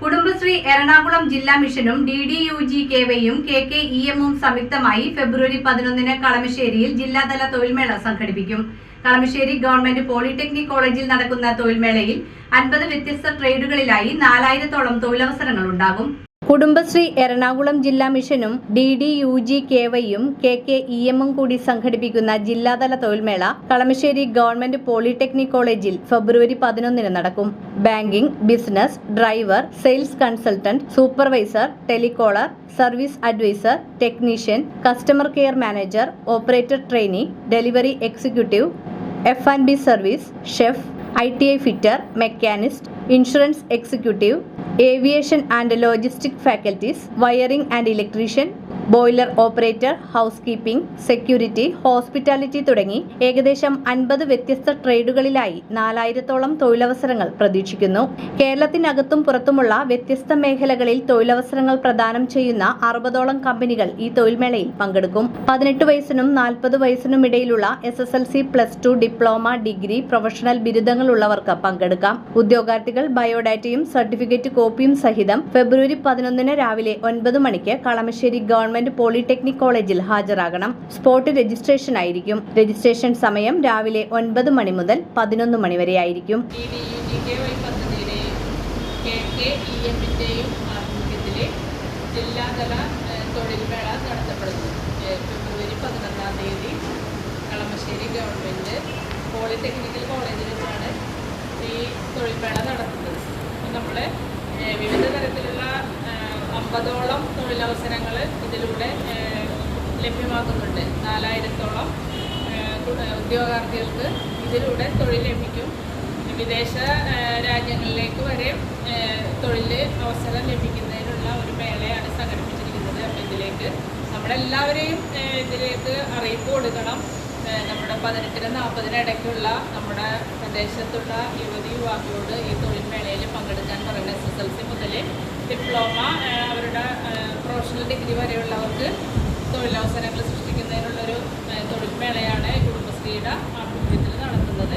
കുടുംബശ്രീ എറണാകുളം ജില്ലാ മിഷനും D D U G K വൈയും K K E എമ്മും സംയുക്തമായി ഫെബ്രുവരി പതിനൊന്നിന് കളമശ്ശേരിയിൽ ജില്ലാതല തൊഴിൽമേള സംഘടിപ്പിക്കും. കളമശ്ശേരി ഗവൺമെന്റ് പോളിടെക്നിക് കോളേജിൽ നടക്കുന്ന തൊഴിൽമേളയിൽ അൻപത് വ്യത്യസ്ത ട്രേഡുകളിലായി നാലായിരത്തോളം തൊഴിലവസരങ്ങൾ ഉണ്ടാകും. കുടുംബശ്രീ എറണാകുളം ജില്ലാ മിഷനും D D U G K വൈയും K K E എമ്മും കൂടി സംഘടിപ്പിക്കുന്ന ജില്ലാതല തൊഴിൽമേള കളമശ്ശേരി ഗവൺമെന്റ് പോളിടെക്നിക് കോളേജിൽ ഫെബ്രുവരി പതിനൊന്നിന് നടക്കും. Banking business driver sales consultant supervisor telecaller service advisor technician customer care manager operator trainee delivery executive F and B service chef I T I fitter machinist insurance executive aviation and logistic faculties wiring and electrician boiler operator house keeping security hospitality തുടങ്ങി ഏകദേശം അൻപത് വ്യത്യസ്ത ട്രേഡുകളിലായി നാലായിരത്തോളം തൊഴിലവസരങ്ങൾ പ്രതീക്ഷിക്കുന്നു. കേരളത്തിനകത്തും പുറത്തുമുള്ള വ്യത്യസ്ത മേഖലകളിൽ തൊഴിലവസരങ്ങൾ പ്രദാനം ചെയ്യുന്ന അറുപതോളം കമ്പനികൾ ഈ തൊഴിൽമേളയിൽ പങ്കെടുക്കും. പതിനെട്ട് വയസ്സിനും നാൽപ്പത് വയസ്സിനും ഇടയിലുള്ള S S L C plus two diploma degree professional ബിരുദങ്ങളുള്ളവർക്ക് പങ്കെടുക്കാം. ഉദ്യോഗാർത്ഥികൾ ബയോഡാറ്റയും സർട്ടിഫിക്കറ്റ് കോപ്പിയും സഹിതം ഫെബ്രുവരി പതിനൊന്നിന് രാവിലെ ഒൻപത് മണിക്ക് കളമശ്ശേരി ഗവൺമെന്റ് പോളിടെക്നിക് കോളേജിൽ ഹാജരാകണം. സ്പോട്ട് രജിസ്ട്രേഷൻ ആയിരിക്കും. രജിസ്ട്രേഷൻ സമയം രാവിലെ ഒൻപത് മണി മുതൽ പതിനൊന്ന് മണി വരെ ആയിരിക്കും. ജില്ലാതല തീയതി കളമശ്ശേരി പോളിടെക്നിക്കൽ കോളേജിൽ വെച്ചാണ് ഈ തൊഴിൽമേള നടത്തുന്നത്. നമ്മൾ വിവിധ തരത്തിലുള്ള അമ്പതോളം തൊഴിലവസരങ്ങൾ ഇതിലൂടെ ലഭ്യമാക്കുന്നുണ്ട്. നാലായിരത്തോളം ഉദ്യോഗാർത്ഥികൾക്ക് ഇതിലൂടെ തൊഴിൽ ലഭിക്കും. വിദേശ രാജ്യങ്ങളിലേക്ക് വരെ തൊഴിൽ അവസരം ലഭിക്കുന്നതിനുള്ള ഒരു മേളയാണ് സംഘടിപ്പിച്ചിരിക്കുന്നത്. അപ്പം ഇതിലേക്ക് നമ്മളെല്ലാവരെയും ഇതിലേക്ക് അറിയിപ്പ് കൊടുക്കണം. നമ്മുടെ പതിനെട്ടിന് നാൽപ്പതിന് ഇടയ്ക്കുള്ള നമ്മുടെ പ്രദേശത്തുള്ള യുവതി യുവാക്കളോട് ഈ തൊഴിൽ മേളയിൽ പങ്കെടുക്കാൻ പറയുന്നത് എസ് എസ് എൽ സി മുതൽ ഡിപ്ലോമ ഡിഗ്രി വരെയുള്ളവർക്ക് തൊഴിലവസരങ്ങൾ സൃഷ്ടിക്കുന്നതിനുള്ളൊരു ഏഹ്, തൊഴിൽ മേളയാണ് കുടുംബശ്രീയുടെ ആഭിമുഖ്യത്തിൽ നടത്തുന്നത്